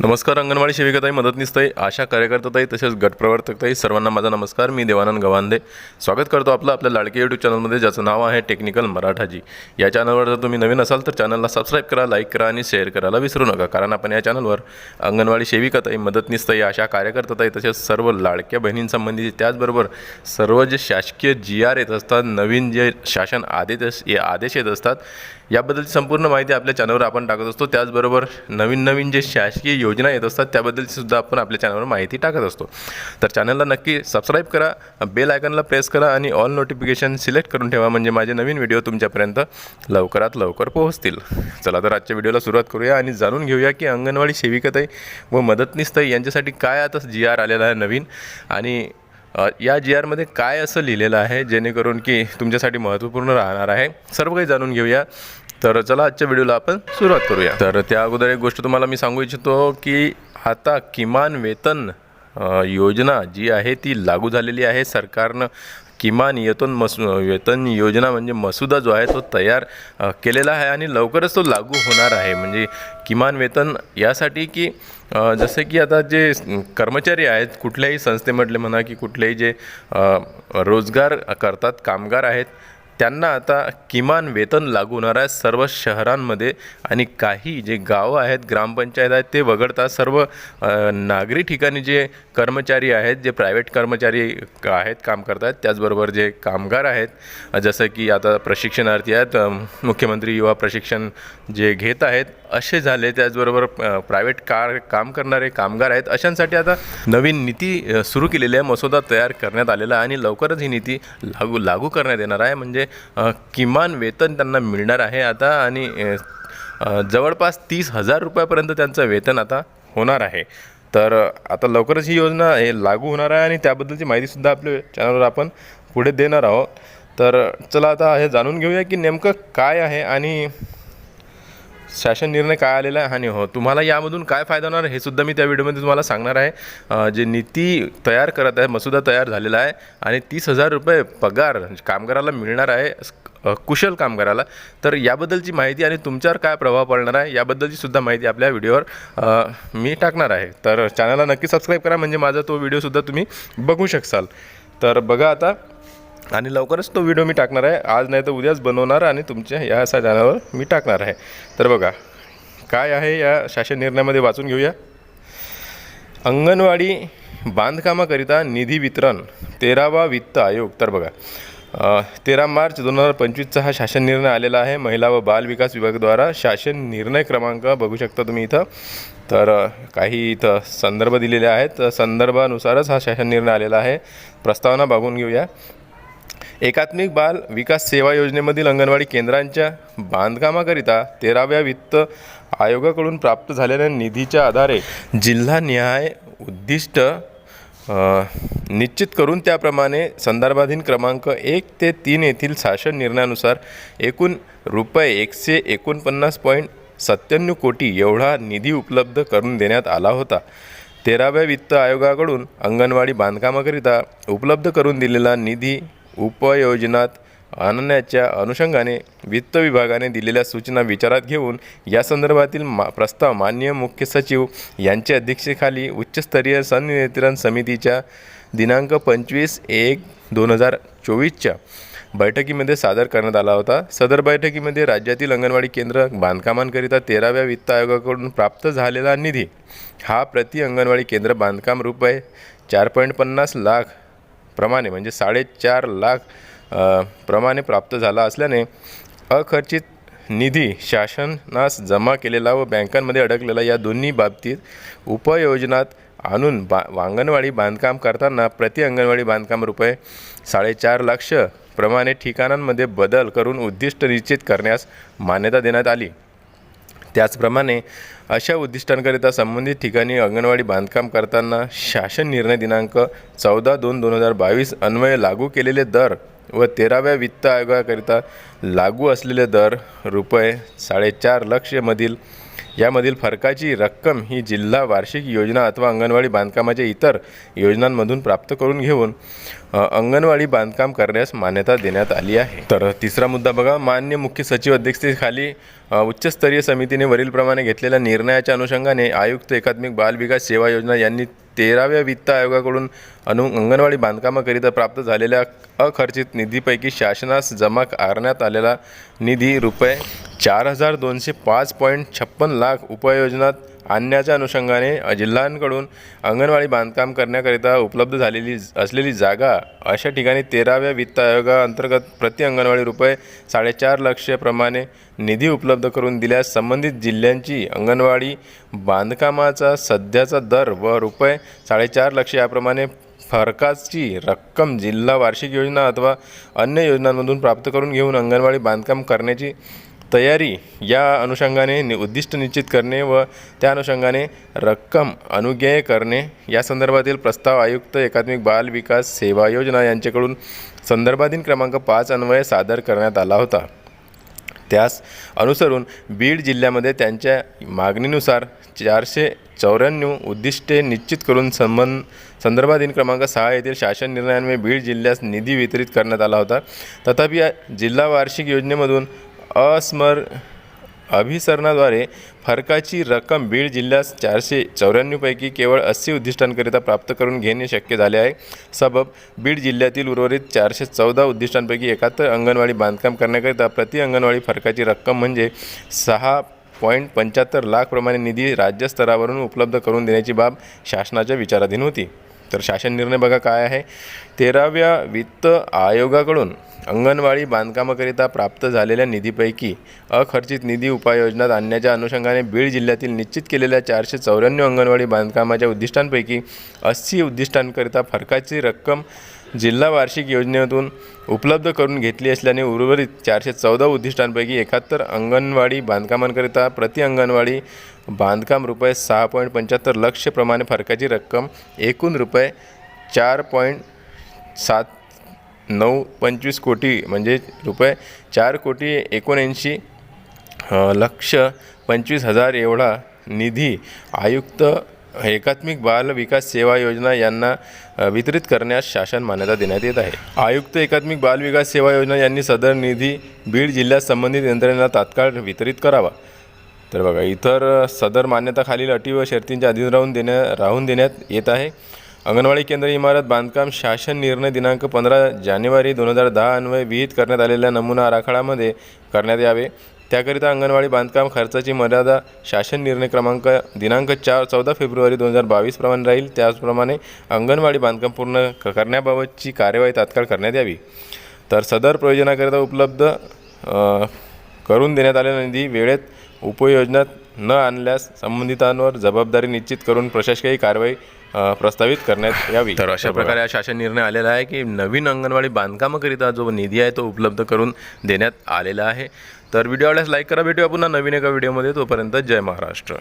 नमस्कार अंगणवाडी सेविकाताई मदतनीसताई आशा कार्यकर्ताताई तसेच गटप्रवर्तकताई सर्वांना माझा नमस्कार. मी देवानंद गवांदे. स्वागत करतो आपलं आपल्या लाडके यूट्यूब चॅनलमध्ये ज्याचं नाव आहे टेक्निकल मराठाजी. या चॅनलवर जर तुम्ही नवीन असाल तर चॅनलला सबस्क्राईब करा लाईक करा आणि शेअर करायला विसरू नका. कारण आपण या चॅनलवर अंगणवाडी सेविकाताई मदतनीसताई आशा कार्यकर्ताताई तसेच सर्व लाडक्या बहिणींसंबंधी त्याचबरोबर सर्व जे शासकीय जी आर येत असतात नवीन जे शासन आदेश आदेश येत असतात याबद्दलची संपूर्ण माहिती आपल्या चॅनलवर आपण टाकत असतो. त्याचबरोबर नवीन नवीन जे शासकीय योजना येत असतात त्याबद्दलची सुद्धा आपण आपल्या चॅनलवर माहिती टाकत असतो. तर चॅनलला नक्की सबस्क्राईब करा बेल आयकनला प्रेस करा आणि ऑल नोटिफिकेशन सिलेक्ट करून ठेवा म्हणजे माझे नवीन व्हिडिओ तुमच्यापर्यंत लवकरात लवकर पोहोचतील. चला तर आजच्या व्हिडिओला सुरुवात करूया आणि जाणून घेऊया की अंगणवाडी सेविकाताई व मदतनीसताई यांच्यासाठी काय आता जी आर आलेला आहे नवीन आणि या जी आरमध्ये काय असं लिहिलेलं आहे जेणेकरून की तुमच्यासाठी महत्त्वपूर्ण राहणार आहे. सर्व काही जाणून घेऊया. तर चला आजच्या व्हिडिओला आपण सुरुवात करूया. तर त्या अगोदर एक गोष्ट तुम्हाला मी सांगू इच्छितो की आता किमान वेतन योजना जी आहे ती लागू झालेली आहे. सरकारनं किमान येतन मसू वेतन योजना म्हणजे मसुदा जो आहे तो तयार केलेला आहे आणि लवकरच तो लागू होणार आहे. म्हणजे किमान वेतन यासाठी की जसं जसे की आता जे कर्मचारी आहेत कुठल्याही संस्थेमधले म्हणा की कुठलेही जे रोजगार करतात कामगार आहेत त्यांना आता किमान वेतन लागू होणार आहे सर्व शहरांमध्ये. आणि काही जे गावं आहेत ग्रामपंचायत आहेत ते वगळता सर्व नागरी ठिकाणी जे कर्मचारी आहेत जे प्रायव्हेट कर्मचारी आहेत काम करतात त्याचबरोबर जे कामगार आहेत जसं की आता प्रशिक्षणार्थी आहेत मुख्यमंत्री युवा प्रशिक्षण जे घेत आहेत असे झाले. त्याचबरोबर प्रायव्हेट कार काम करणारे कामगार आहेत अशांसाठी आता नवीन नीती सुरू केलेली आहे. मसुदा तयार करण्यात आलेला आहे आणि लवकरच ही नीती लागू लागू करण्यात येणार आहे. म्हणजे म्हणजे किमान वेतन त्यांना मिळणार आहे आता आणि जवळपास तीस हजार रुपयापर्यंत त्यांचं वेतन आता होणार आहे. तर आता लवकरच ही योजना हे लागू होणार आहे आणि त्याबद्दलची माहितीसुद्धा आपल्या चॅनलवर आपण पुढे देणार आहोत. तर चला आता हे जाणून घेऊया की नेमकं काय आहे आणि शासन निर्णय काय आलेला आहे आणि हो तुम्हाला यामधून काय फायदा होणार हे सुद्धा मी त्या व्हिडिओमध्ये तुम्हाला सांगणार आहे. जे नीती तयार करत आहे मसुदा तयार झालेला आहे आणि तीस हजार रुपये पगार कामगाराला मिळणार आहे कुशल कामगाराला. तर याबद्दलची माहिती आणि तुमच्यावर काय प्रभाव पडणार आहे याबद्दलची सुद्धा माहिती आपल्या व्हिडिओवर मी टाकणार आहे. तर चॅनलला नक्की सबस्क्राईब करा म्हणजे माझा तो व्हिडिओसुद्धा तुम्ही बघू शकाल तर बघा आता आणि लवकरच तो व्हिडिओ मी टाकणार आहे. आज नाही तर उद्याच बनवणार आणि तुमच्या या असा चॅनलवर मी टाकणार आहे. तर बघा काय आहे या शासन निर्णयामध्ये वाचून घेऊया. अंगणवाडी बांधकामाकरिता निधी वितरण तेरावा वित्त आयोग. तर बघा तेरा मार्च दोन हजार पंचवीसचा हा शासन निर्णय आलेला आहे. महिला व बाल विकास विभागाद्वारा शासन निर्णय क्रमांक बघू शकता तुम्ही इथं. तर काही इथं संदर्भ दिलेले आहेत. संदर्भानुसारच हा शासन निर्णय आलेला आहे. प्रस्तावना बघून घेऊया. एकात्मिक बाल विकास सेवा योजनेमधील अंगणवाडी केंद्रांच्या बांधकामाकरिता तेराव्या वित्त आयोगाकडून प्राप्त झालेल्या निधीच्या आधारे जिल्हानिहाय उद्दिष्ट निश्चित करून त्याप्रमाणे संदर्भाधीन क्रमांक एक ते तीन येथील शासन निर्णयानुसार एकूण रुपये एकशे एकोणपन्नास पॉईंट सत्त्याण्णव कोटी एवढा निधी उपलब्ध करून देण्यात आला होता. तेराव्या वित्त आयोगाकडून अंगणवाडी बांधकामाकरिता उपलब्ध करून दिलेला निधी उपयोजनात आणण्याच्या अनुषंगाने वित्त विभागाने दिलेल्या सूचना विचारात घेऊन या संदर्भातील मा प्रस्ताव माननीय मुख्य सचिव यांच्या अध्यक्षतेखाली उच्चस्तरीय संनियंत्रण समितीच्या दिनांक पंचवीस एक दोन हजार चोवीसच्या बैठकीमध्ये सादर करण्यात आला होता. सदर बैठकीमध्ये राज्यातील अंगणवाडी केंद्र बांधकामांकरिता तेराव्या वित्त आयोगाकडून प्राप्त झालेला निधी हा प्रति अंगणवाडी केंद्र बांधकाम रुपये चार पॉईंट पन्नास लाख प्रमाणे म्हणजे साडेचार लाख प्रमाणे प्राप्त झाला असल्याने अखर्चित निधी शासनास जमा केलेला व बँकांमध्ये अडकलेला या दोन्ही बाबतीत उपयोजनात आणून बा अंगणवाडी बांधकाम करताना प्रति अंगणवाडी बांधकाम रुपये साडेचार लक्ष प्रमाणे ठिकाणांमध्ये बदल करून उद्दिष्ट निश्चित करण्यास मान्यता देण्यात आली. त्याचप्रमाणे अशा उद्दिष्टांकरिता संबंधित ठिकाणी अंगणवाडी बांधकाम करताना शासन निर्णय दिनांक चौदा दोन दोन हजार बावीस अन्वये लागू केलेले दर व तेराव्या वित्त आयोगाकरिता लागू असलेले दर रुपये साडेचार लक्षमधील यामधील फरकाची रक्कम ही जिल्हा वार्षिक योजना अथवा अंगणवाडी बांधकामाच्या इतर योजनांमधून प्राप्त करून घेऊन अंगणवाडी बांधकाम करण्यास मान्यता देण्यात आली आहे. तर तिसरा मुद्दा बघा. मान्य मुख्य सचिव अध्यक्षतेखाली उच्चस्तरीय समितीने वरीलप्रमाणे घेतलेल्या निर्णयाच्या अनुषंगाने आयुक्त एकात्मिक बाल विकास सेवा योजना यांनी तेराव्या वित्त आयोगाकडून अनु अंगणवाडी बांधकामाकरिता प्राप्त झालेल्या अखर्चित निधीपैकी शासनास जमा करण्यात आलेला निधी रुपये चार हजार दोनशे पाच पॉईंट छप्पन लाख उपयोजनात आणण्याच्या अनुषंगाने जिल्ह्यांकडून अंगणवाडी बांधकाम करण्याकरिता उपलब्ध झालेली असलेली जागा अशा ठिकाणी तेराव्या वित्त आयोगाअंतर्गत प्रति अंगणवाडी रुपये साडेचार लक्षप्रमाणे निधी उपलब्ध करून दिल्यास संबंधित जिल्ह्यांची अंगणवाडी बांधकामाचा सध्याचा दर व रुपये साडेचार लक्ष याप्रमाणे फरकाची रक्कम जिल्हा वार्षिक योजना अथवा अन्य योजनांमधून प्राप्त करून घेऊन अंगणवाडी बांधकाम करण्याची तयारी या अनुषंगाने नि उद्दिष्ट निश्चित करणे व त्या अनुषंगाने रक्कम अनुज्ञेय करणे. या संदर्भातील प्रस्ताव आयुक्त एकात्मिक बाल विकास सेवा योजना यांच्याकडून संदर्भाधीन क्रमांक पाच अन्वये सादर करण्यात आला होता. त्यास अनुसरून बीड जिल्ह्यामध्ये त्यांच्या मागणीनुसार चारशे चौऱ्याण्णव उद्दिष्टे निश्चित करून संबंध संदर्भाधीन क्रमांक सहा येथील शासन निर्णयांमुळे बीड जिल्ह्यास निधी वितरित करण्यात आला होता. तथापि या जिल्हा वार्षिक योजनेमधून अस्मर अभिसरणाद्वारे फरकाची रक्कम बीड जिल्ह्यास चारशे चौऱ्याण्णवपैकी केवळ अस्सी उद्दिष्टांकरिता प्राप्त करून घेणे शक्य झाले आहे. सबब बीड जिल्ह्यातील उर्वरित चारशे चौदा उद्दिष्टांपैकी एकाहत्तर अंगणवाडी बांधकाम करण्याकरिता प्रति अंगणवाडी फरकाची रक्कम म्हणजे सहा पॉईंट पंच्याहत्तर लाखप्रमाणे निधी राज्यस्तरावरून उपलब्ध करून देण्याची बाब शासनाच्या विचाराधीन होती. तर शासन निर्णय बघा काय आहे. तेराव्या वित्त आयोगाकडून अंगणवाडी बांधकामाकरिता प्राप्त झालेल्या निधीपैकी अखर्चित निधी उपाययोजनात आणण्याच्या अनुषंगाने बीड जिल्ह्यातील निश्चित केलेल्या चारशे चौऱ्याण्णव अंगणवाडी बांधकामाच्या उद्दिष्टांपैकी अस्सी उद्दिष्टांकरिता फरकाची रक्कम जिल्हा वार्षिक योजनेतून उपलब्ध करून घेतली असल्याने उर्वरित चारशे चौदा उद्दिष्टांपैकी एकाहत्तर अंगणवाडी बांधकामांकरिता प्रति अंगणवाडी बांधकाम रुपये सहा पॉईंट पंच्याहत्तर लक्षप्रमाणे फरकाची रक्कम एकूण रुपये चार पॉईंट सात नऊ पंचवीस कोटी म्हणजे रुपये चार कोटी एकोणऐंशी लक्ष पंचवीस हजार एवढा निधी आयुक्त एकात्मिक बाल विकास सेवा योजना यांना वितरित करण्यास शासन मान्यता देण्यात येत आहे. आयुक्त एकात्मिक बाल विकास सेवा योजना यांनी सदर निधी बीड जिल्ह्यात संबंधित यंत्रणेला तात्काळ वितरित करावा. तर बघा इतर सदर मान्यता खालील अटी व शर्तींच्या अधीन राहून देण्या राहून देण्यात येत आहे. अंगणवाडी केंद्र इमारत बांधकाम शासन निर्णय दिनांक पंधरा जानेवारी दोन हजार दहा अन्वये विहित करण्यात आलेल्या नमुना आराखड्यामध्ये करण्यात यावे. त्याकरिता अंगणवाडी बांधकाम खर्चाची मर्यादा शासन निर्णय क्रमांक दिनांक चार चौदा फेब्रुवारी दोन हजार बावीस प्रमाणे राहील. त्याचप्रमाणे अंगणवाडी बांधकाम पूर्ण क- करण्याबाबतची कार्यवाही तात्काळ करण्यात यावी. तर सदर प्रयोजनाकरिता उपलब्ध करून देण्यात आलेला निधी वेळेत उपयोजनात न आणल्यास संबंधितांवर जबाबदारी निश्चित करून प्रशासकीय कारवाई प्रस्तावित करण्यात यावी. तर अशा प्रकारे हा शासन निर्णय आलेला आहे की नवीन अंगणवाडी बांधकामाकरिता जो निधी आहे तो उपलब्ध करून देण्यात आलेला आहे. तर व्हिडिओ आवडल्यास लाईक करा. भेटूया पुन्हा नवीन एका व्हिडिओमध्ये तोपर्यंत जय महाराष्ट्र.